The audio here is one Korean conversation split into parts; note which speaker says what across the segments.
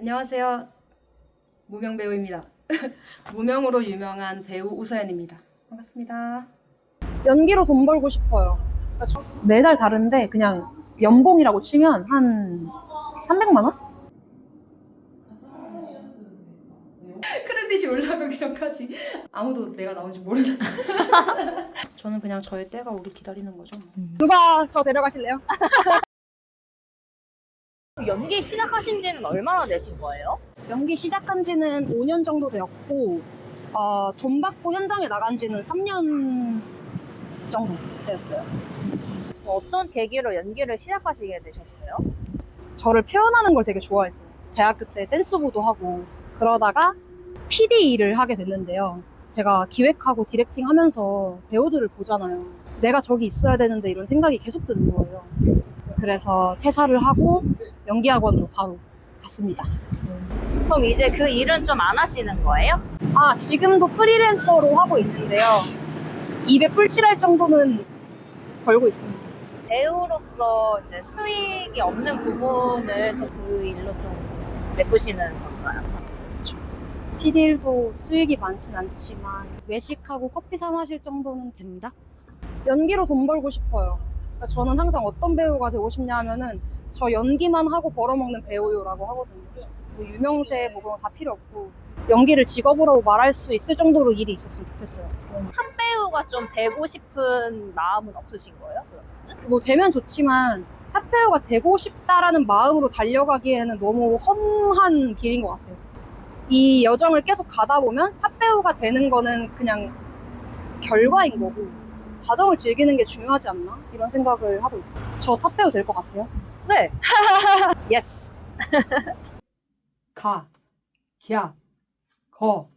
Speaker 1: 안녕하세요. 무명 배우입니다. 무명으로 유명한 배우 우서연입니다. 반갑습니다.
Speaker 2: 연기로 돈 벌고 싶어요. 저- 매달 다른데 그냥 연봉이라고 치면 한 300만 원?
Speaker 1: 크레딧이 올라가기 전까지 아무도 내가 나온지 모르는. 저는 그냥 저의 때가 오기 기다리는 거죠.
Speaker 2: 누가 저 데려가실래요?
Speaker 3: 연기 시작하신 지는 얼마나 되신 거예요?
Speaker 2: 연기 시작한 지는 5년 정도 되었고 어, 돈 받고 현장에 나간 지는 3년 정도 되었어요.
Speaker 3: 어떤 계기로 연기를 시작하시게 되셨어요?
Speaker 2: 저를 표현하는 걸 되게 좋아했어요. 대학교 때 댄스부도 하고 그러다가 PD 일을 하게 됐는데요. 제가 기획하고 디렉팅 하면서 배우들을 보잖아요. 내가 저기 있어야 되는데 이런 생각이 계속 드는 거예요. 그래서 퇴사를 하고 연기학원으로 바로 갔습니다.
Speaker 3: 그럼 이제 그 일은 좀 안 하시는 거예요?
Speaker 2: 아, 지금도 프리랜서로 하고 있는데요. 입에 풀칠할 정도는 벌고 있습니다.
Speaker 3: 배우로서 이제 수익이 없는 부분을 좀그 일로 좀 메꾸시는 건가요?
Speaker 2: PD 일도 수익이 많진 않지만 외식하고 커피 사 마실 정도는 된다? 연기로 돈 벌고 싶어요. 그러니까 저는 항상 어떤 배우가 되고 싶냐 하면은 저 연기만 하고 벌어먹는 배우요라고 하거든요. 뭐 유명세 뭐 그런 거 다 필요 없고 연기를 직업으로 말할 수 있을 정도로 일이 있었으면 좋겠어요.
Speaker 3: 탑 배우가 좀 되고 싶은 마음은 없으신 거예요? 그러면?
Speaker 2: 뭐 되면 좋지만 탑 배우가 되고 싶다라는 마음으로 달려가기에는 너무 험한 길인 것 같아요. 이 여정을 계속 가다 보면 탑 배우가 되는 거는 그냥 결과인 거고 과정을 즐기는 게 중요하지 않나 이런 생각을 하고 있어요. 저 탑 배우 될 것 같아요. 네. 예스.
Speaker 1: 가, 야, 거.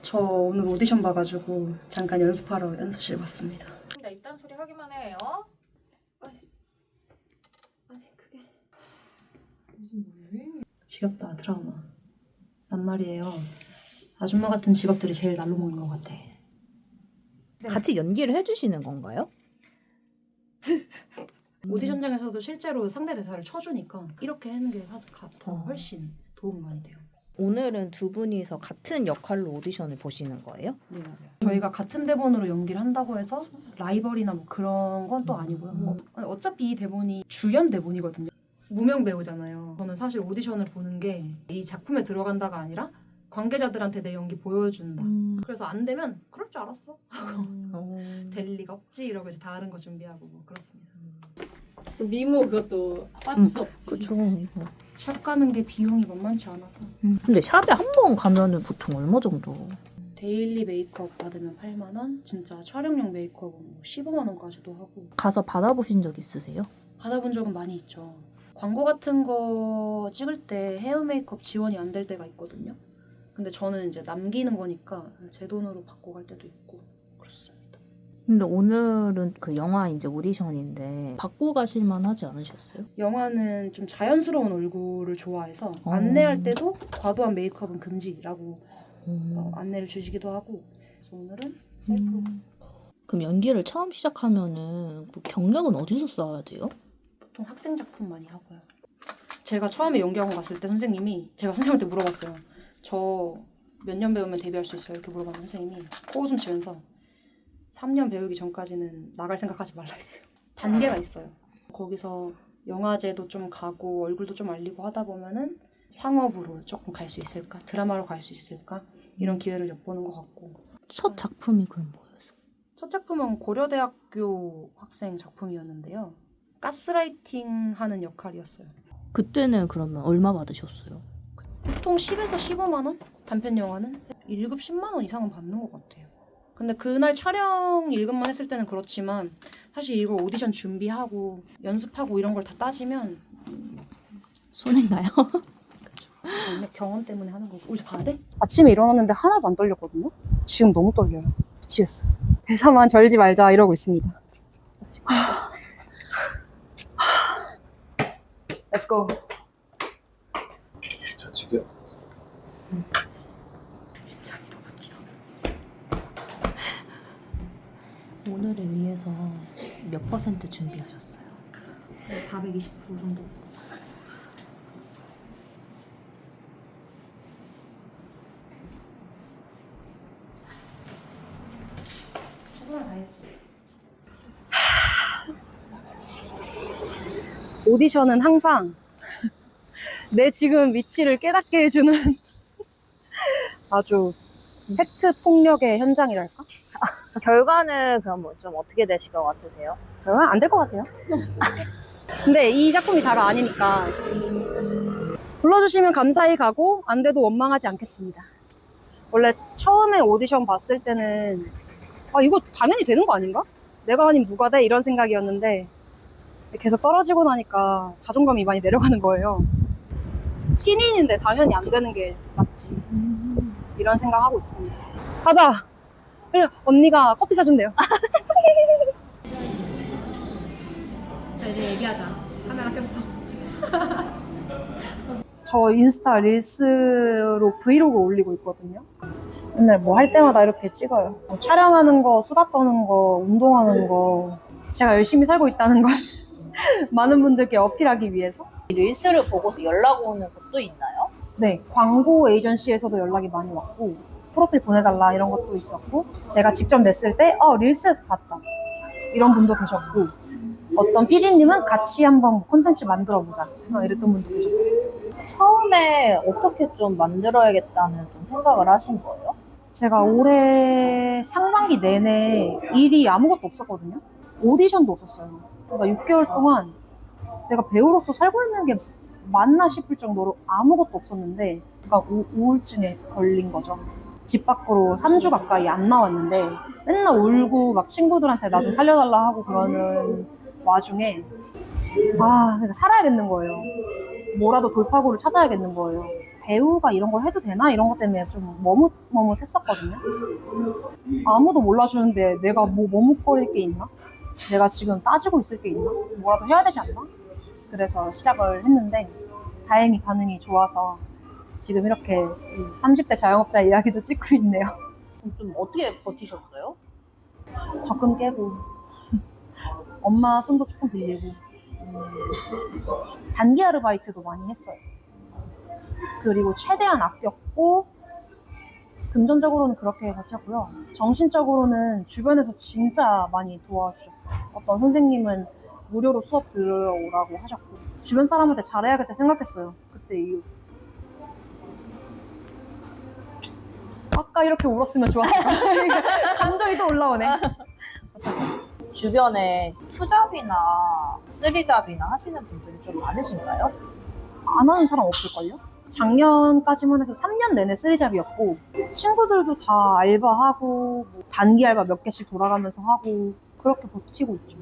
Speaker 1: 저 오늘 오디션 봐가지고 잠깐 연습하러 연습실 왔습니다.
Speaker 4: 나 이딴 소리 하기만 해요.
Speaker 1: 아니 그게 지겹다 드라마. 난 말이에요. 아줌마 같은 직업들이 제일 날로 먹는 것 같아.
Speaker 5: 같이 연기를 해주시는 건가요?
Speaker 1: 오디션장에서도 실제로 상대 대사를 쳐주니까 이렇게 하는 게더
Speaker 5: 어.
Speaker 1: 훨씬 도움이 많이 돼요.
Speaker 5: 오늘은 두 분이서 같은 역할로 오디션을 보시는 거예요?
Speaker 1: 네 맞아요. 저희가 같은 대본으로 연기를 한다고 해서 라이벌이나 뭐 그런 건 또 아니고요. 뭐 어차피 이 대본이 주연 대본이거든요. 무명 배우잖아요. 저는 사실 오디션을 보는 게 이 작품에 들어간다가 아니라 관계자들한테 내 연기 보여준다. 그래서 안 되면 그럴 줄 알았어.
Speaker 5: 어.
Speaker 1: 될 리가 없지 이러고 이제 다른 거 준비하고 뭐 그렇습니다.
Speaker 4: 또 미모 그것도 빠질 수 없지.
Speaker 5: 그렇죠. 이거.
Speaker 1: 샵 가는 게 비용이 만만치 않아서
Speaker 5: 근데 샵에 한 번 가면은 보통 얼마 정도?
Speaker 1: 데일리 메이크업 받으면 8만 원, 진짜 촬영용 메이크업은 뭐 15만 원까지도 하고
Speaker 5: 가서 받아보신 적 있으세요?
Speaker 1: 받아본 적은 많이 있죠. 광고 같은 거 찍을 때 헤어 메이크업 지원이 안 될 때가 있거든요. 근데 저는 이제 남기는 거니까 제 돈으로 받고 갈 때도 있고 그렇습니다.
Speaker 5: 근데 오늘은 그 영화 이제 오디션인데 받고 가실만 하지 않으셨어요?
Speaker 1: 영화는 좀 자연스러운 얼굴을 좋아해서
Speaker 5: 어.
Speaker 1: 안내할 때도 과도한 메이크업은 금지라고
Speaker 5: 음.
Speaker 1: 어, 안내를 주시기도 하고 그래서 오늘은 셀프로
Speaker 5: 음. 그럼 연기를 처음 시작하면은 그 경력은 어디서 쌓아야 돼요?
Speaker 1: 보통 학생 작품 많이 하고요. 제가 처음에 연기학원 갔을 때 선생님이 제가 선생님한테 물어봤어요. 저 몇 년 배우면 데뷔할 수 있어요? 이렇게 물어봤는데 선생님이 코웃음 치면서 3년 배우기 전까지는 나갈 생각하지 말라 했어요. 단계가 있어요. 거기서 영화제도 좀 가고 얼굴도 좀 알리고 하다 보면은 상업으로 조금 갈 수 있을까? 드라마로 갈 수 있을까? 이런 기회를 엿보는 것 같고
Speaker 5: 첫 작품이 그럼 뭐였어요?
Speaker 1: 첫 작품은 고려대학교 학생 작품이었는데요. 가스라이팅 하는 역할이었어요.
Speaker 5: 그때는 그러면 얼마 받으셨어요?
Speaker 1: 보통 10에서 15만 원? 단편 영화는 1급 10만 원 이상은 받는 것 같아요. 근데 그날 촬영 1급만 했을 때는 그렇지만 사실 이걸 오디션 준비하고 연습하고 이런 걸 다 따지면
Speaker 5: 손해인가요?
Speaker 1: 경험- 경험 때문에 하는 거고 우리 봐야 돼?
Speaker 2: 아침에 일어났는데 하나도 안 떨렸거든요. 지금 너무 떨려요. 미치겠어. 대사만 절지 말자 이러고 있습니다. 하... Let's go.
Speaker 6: 자, 지금
Speaker 5: 오늘을 위해서 몇 퍼센트 준비하셨어요?
Speaker 1: 420% 정도. 최선을 다했어.
Speaker 2: 오디션은 항상 내 지금 위치를 깨닫게 해주는 아주 팩트 폭력의 현장이랄까?
Speaker 3: 결과는 그럼 뭐 좀 어떻게 되실 것 같으세요?
Speaker 2: 저는 안 될 것 같아요. 근데 이 작품이 다가 아니니까 불러주시면 감사히 가고 안 돼도 원망하지 않겠습니다. 원래 처음에 오디션 봤을 때는 아 이거 당연히 되는 거 아닌가? 내가 아닌 누가 돼? 이런 생각이었는데 계속 떨어지고 나니까 자존감이 많이 내려가는 거예요. 신인인데 당연히 안 되는 게 맞지. 이런 생각하고 있습니다. 가자! 그래, 언니가 커피 사준대요.
Speaker 1: 자 이제 얘기하자. 카메라 켰어.
Speaker 2: 저 인스타 릴스로 브이로그 올리고 있거든요. 맨날 뭐 할 때마다 이렇게 찍어요. 뭐 촬영하는 거, 수다 떠는 거, 운동하는 거. 제가 열심히 살고 있다는 걸 많은 분들께 어필하기 위해서.
Speaker 3: 릴스를 보고서 연락 오는 것도 있나요?
Speaker 2: 네, 광고 에이전시에서도 연락이 많이 왔고, 프로필 보내달라 이런 것도 있었고, 제가 직접 냈을 때, 어, 릴스에서 봤다. 이런 분도 계셨고, 어떤 PD님은 같이 한번 콘텐츠 만들어보자. 어, 이랬던 분도 계셨어요.
Speaker 3: 처음에 어떻게 좀 만들어야겠다는 좀 생각을 하신 거예요?
Speaker 2: 제가 올해 상반기 내내 일이 아무것도 없었거든요. 오디션도 없었어요. 그러니까 6개월 동안 내가 배우로서 살고 있는 게 맞나 싶을 정도로 아무것도 없었는데, 그러니까 우, 우울증에 걸린 거죠. 집 밖으로 3주 가까이 안 나왔는데, 맨날 울고 막 친구들한테 나 좀 살려달라 하고 그러는 와중에, 아, 그러니까 살아야겠는 거예요. 뭐라도 돌파구를 찾아야겠는 거예요. 배우가 이런 걸 해도 되나? 이런 것 때문에 좀 머뭇머뭇했었거든요. 아무도 몰라주는데 내가 뭐 머뭇거릴 게 있나? 내가 지금 따지고 있을 게 있나? 뭐라도 해야 되지 않나? 그래서 시작을 했는데 다행히 반응이 좋아서 지금 이렇게 이 30대 자영업자 이야기도 찍고 있네요.
Speaker 3: 좀 어떻게 버티셨어요?
Speaker 2: 적금 깨고 엄마 손도 조금 빌리고 음, 단기 아르바이트도 많이 했어요. 그리고 최대한 아꼈고 금전적으로는 그렇게 버텼고요. 정신적으로는 주변에서 진짜 많이 도와주셨어요. 어떤 선생님은 무료로 수업 들으라고 하셨고 주변 사람한테 잘해야겠다 생각했어요. 그때 이후. 아까 이렇게 울었으면 좋았을 까 감정이 또 올라오네.
Speaker 3: 주변에 투잡이나 쓰리잡이나 하시는 분들이 좀 많으신가요?
Speaker 2: 안 하는 사람 없을걸요? 작년까지만 해도 3년 내내 쓰리잡이었고 친구들도 다 알바하고 뭐 단기 알바 몇 개씩 돌아가면서 하고 그렇게 버티고 있죠.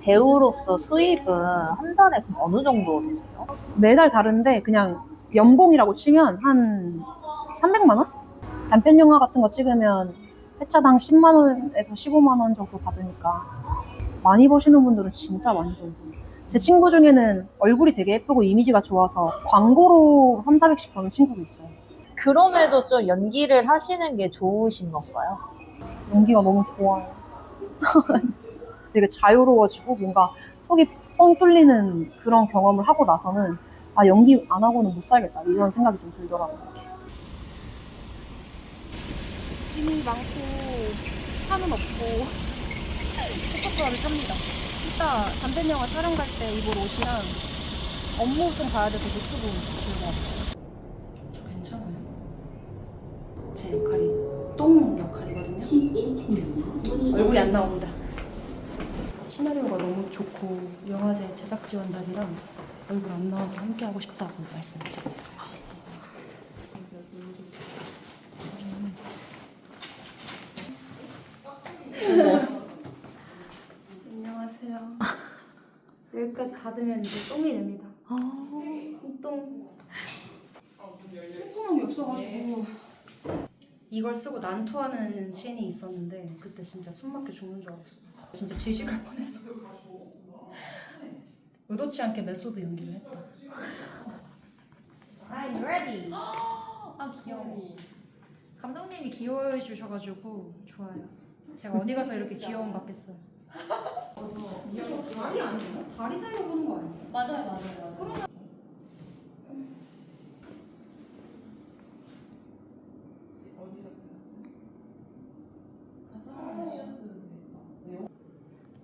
Speaker 3: 배우로서 수입은 한 달에 그럼 어느 정도 되세요?
Speaker 2: 매달 다른데 그냥 연봉이라고 치면 한 300만 원? 단편 영화 같은 거 찍으면 회차당 10만 원에서 15만 원 정도 받으니까 많이 버시는 분들은 진짜 많이 벌고 제 친구 중에는 얼굴이 되게 예쁘고 이미지가 좋아서 광고로 3, 400씩 버는 친구도 있어요.
Speaker 3: 그럼에도 좀 연기를 하시는 게 좋으신 건가요?
Speaker 2: 연기가 너무 좋아요. 되게 자유로워지고 뭔가 속이 뻥 뚫리는 그런 경험을 하고 나서는 아 연기 안 하고는 못 살겠다 이런 생각이 좀 들더라고요. 짐이 많고 차는 없고 스포츠카를 탑니다. 이따 단편 영화 촬영 갈 때 입을 옷이랑 업무 좀 봐야 돼서 노트북 들고 왔어요.
Speaker 1: 저 괜찮아요. 제 역할이 똥 역할 얼굴이 안 나옵니다. 시나리오가 너무 좋고 영화제 제작 지원자이랑 얼굴 안 나와도 함께 하고 싶다고 말씀드렸어요. 안녕하세요. 여기까지 닫으면 이제 똥이 됩니다. 똥. 손구멍이 없어가지고 이걸 쓰고 난투하는 씬이 있었는데 그때 진짜 숨막혀 죽는 줄 알았어. 진짜 질식할 뻔했어. 의도치 않게 메소드 연기를 했다. I'm ready. 아 귀여워. 감독님이 귀여워해 주셔가지고 좋아요. 제가 어디 가서 이렇게 귀여움 받겠어요. 다리 아니에요? 다리 사이로 보는 거 아니에요?
Speaker 4: 맞아요, 맞아요, 맞아요.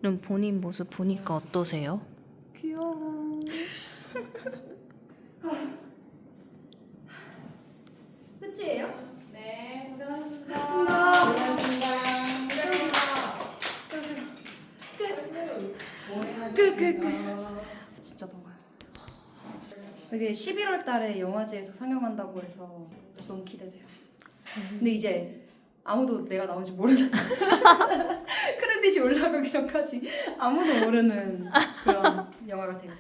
Speaker 5: 그럼 본인 모습 보니까 어떠세요?
Speaker 1: 귀여워. 끝이에요?
Speaker 4: 네, 고생하셨습니다.
Speaker 1: 끝, 끝, 끝. 진짜 더워요. 이게 11월 달에 영화제에서 상영한다고 해서 너무 기대돼요. 근데 이제 아무도 내가 나온지 올라가기 전까지 아무도 모르는 그런 영화가 되겠죠.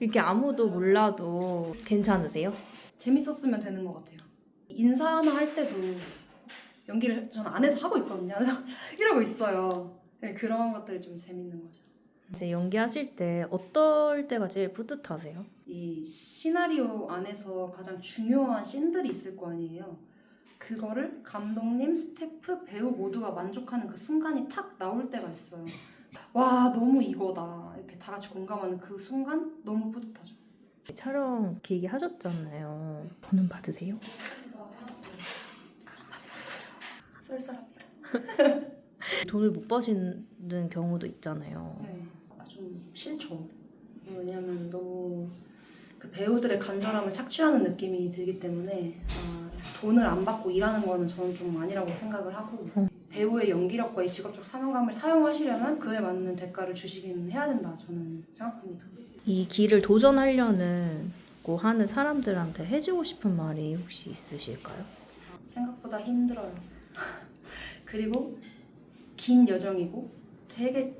Speaker 5: 이렇게 아무도 몰라도 괜찮으세요?
Speaker 1: 재밌었으면 되는 것 같아요. 인사 하나 할 때도 연기를 저는 안에서 하고 있거든요. 이러고 있어요. 네, 그런 것들이 좀 재밌는 거죠.
Speaker 5: 이제 연기하실 때 어떨 때가 제일 뿌듯하세요?
Speaker 1: 이 시나리오 안에서 가장 중요한 씬들이 있을 거 아니에요. 그거를 감독님, 스태프, 배우 모두가 만족하는 그 순간이 탁 나올 때가 있어요. 와 너무 이거다 이렇게 다 같이 공감하는 그 순간 너무 뿌듯하죠.
Speaker 5: 촬영 길게 하셨잖아요. 돈은 받으세요?
Speaker 1: 썰썰합니다.
Speaker 5: 돈을 못 버시는 경우도 있잖아요.
Speaker 1: 네, 좀 싫죠. 왜냐하면 너무 그 배우들의 간절함을 착취하는 느낌이 들기 때문에 아, 돈을 안 받고 일하는 거는 저는 좀 아니라고 생각을 하고
Speaker 5: 음.
Speaker 1: 배우의 연기력과 이 직업적 사명감을 사용하시려면 그에 맞는 대가를 주시기는 해야 된다 저는 생각합니다.
Speaker 5: 이 길을 도전하려는 고 하는 사람들한테 해주고 싶은 말이 혹시 있으실까요?
Speaker 1: 생각보다 힘들어요. 그리고 긴 여정이고 되게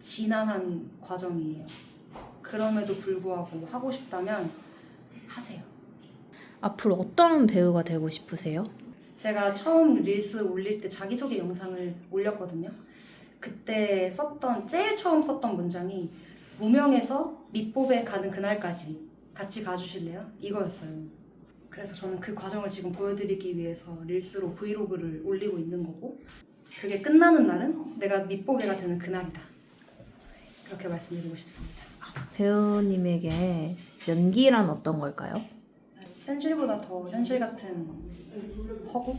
Speaker 1: 지난한 과정이에요. 그럼에도 불구하고 하고 싶다면 하세요.
Speaker 5: 앞으로 어떤 배우가 되고 싶으세요?
Speaker 1: 제가 처음 릴스 올릴 때 자기소개 영상을 올렸거든요. 그때 썼던 제일 처음 썼던 문장이 무명에서 밑보배 가는 그날까지 같이 가주실래요? 이거였어요. 그래서 저는 그 과정을 지금 보여드리기 위해서 릴스로 브이로그를 올리고 있는 거고 그게 끝나는 날은 내가 밑보배가 되는 그날이다. 그렇게 말씀드리고 싶습니다.
Speaker 5: 배우님에게 연기란 어떤 걸까요?
Speaker 1: 현실보다 더 현실 같은 허구?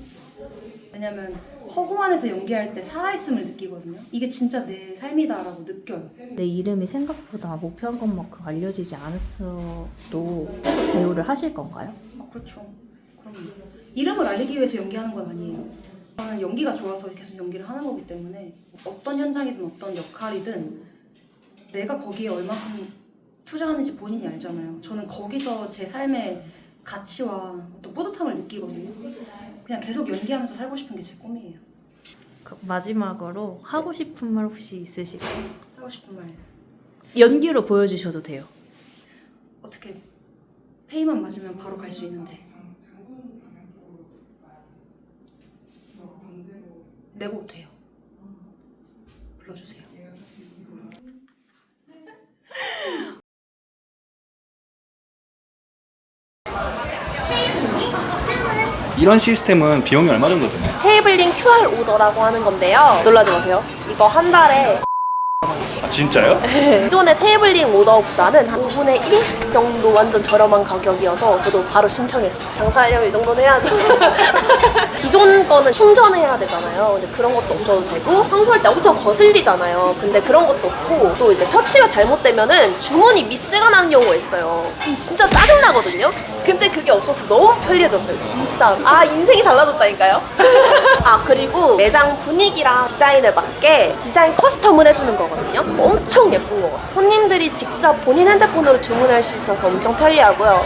Speaker 1: 왜냐면 허구 안에서 연기할 때 살아있음을 느끼거든요. 이게 진짜 내 삶이다라고 느껴요.
Speaker 5: 내 이름이 생각보다 목표한 것만큼 알려지지 않았어도 계속 배우를 하실 건가요?
Speaker 1: 아, 그렇죠. 그럼 이름을 알리기 위해서 연기하는 건 아니에요. 저는 연기가 좋아서 계속 연기를 하는 거기 때문에 어떤 현장이든 어떤 역할이든 내가 거기에 얼마큼 투자하는지 본인이 알잖아요. 저는 거기서 제 삶의 가치와 어떤 뿌듯함을 느끼거든요. 그냥 계속 연기하면서 살고 싶은 게 제 꿈이에요.
Speaker 5: 그 마지막으로 하고 싶은 말 혹시 있으실까요?
Speaker 1: 하고 싶은 말.
Speaker 5: 연기로 보여주셔도 돼요.
Speaker 1: 어떻게 페이만 맞으면 바로 갈 수 있는데 내고 돼요. 불러주세요.
Speaker 6: 이런 시스템은 비용이 얼마 정도 드나요?
Speaker 7: 테이블링 QR 오더라고 하는 건데요. 놀라지 마세요. 이거 한 달에
Speaker 6: 아 진짜요?
Speaker 7: 기존의 테이블링 오더보다는 한 5분의 1 정도 완전 저렴한 가격이어서 저도 바로 신청했어요. 장사하려면 이 정도는 해야죠. 기존 거는 충전해야 되잖아요. 근데 그런 것도 없어도 되고 청소할 때 엄청 거슬리잖아요. 근데 그런 것도 없고 또 이제 터치가 잘못되면은 주머니 미스가 나는 경우가 있어요. 진짜 짜증 나거든요. 근데 그게 없어서 너무 편리해졌어요. 진짜. 아 인생이 달라졌다니까요. 아 그리고 매장 분위기랑 디자인에 맞게 디자인 커스텀을 해주는 거 거든요. 엄청 예쁜 거 같아요. 손님들이 직접 본인 핸드폰으로 주문할 수 있어서 엄청 편리하고요.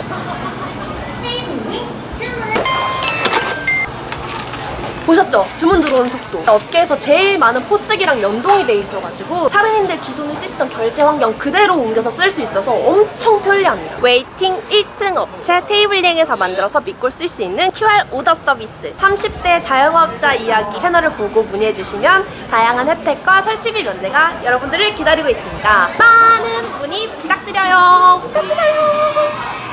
Speaker 7: 보셨죠? 주문 들어오는 속도. 업계에서 제일 많은 포스기랑 연동이 돼 있어가지고 사장님들 기존의 시스템 결제 환경 그대로 옮겨서 쓸 수 있어서 엄청 편리합니다. 웨이팅 1등 업체 테이블링에서 만들어서 믿고 쓸 수 있는 QR 오더 서비스. 30대 자영업자 이야기 채널을 보고 문의해 주시면 다양한 혜택과 설치비 면제가 여러분들을 기다리고 있습니다. 많은 문의 부탁드려요. 부탁드려요.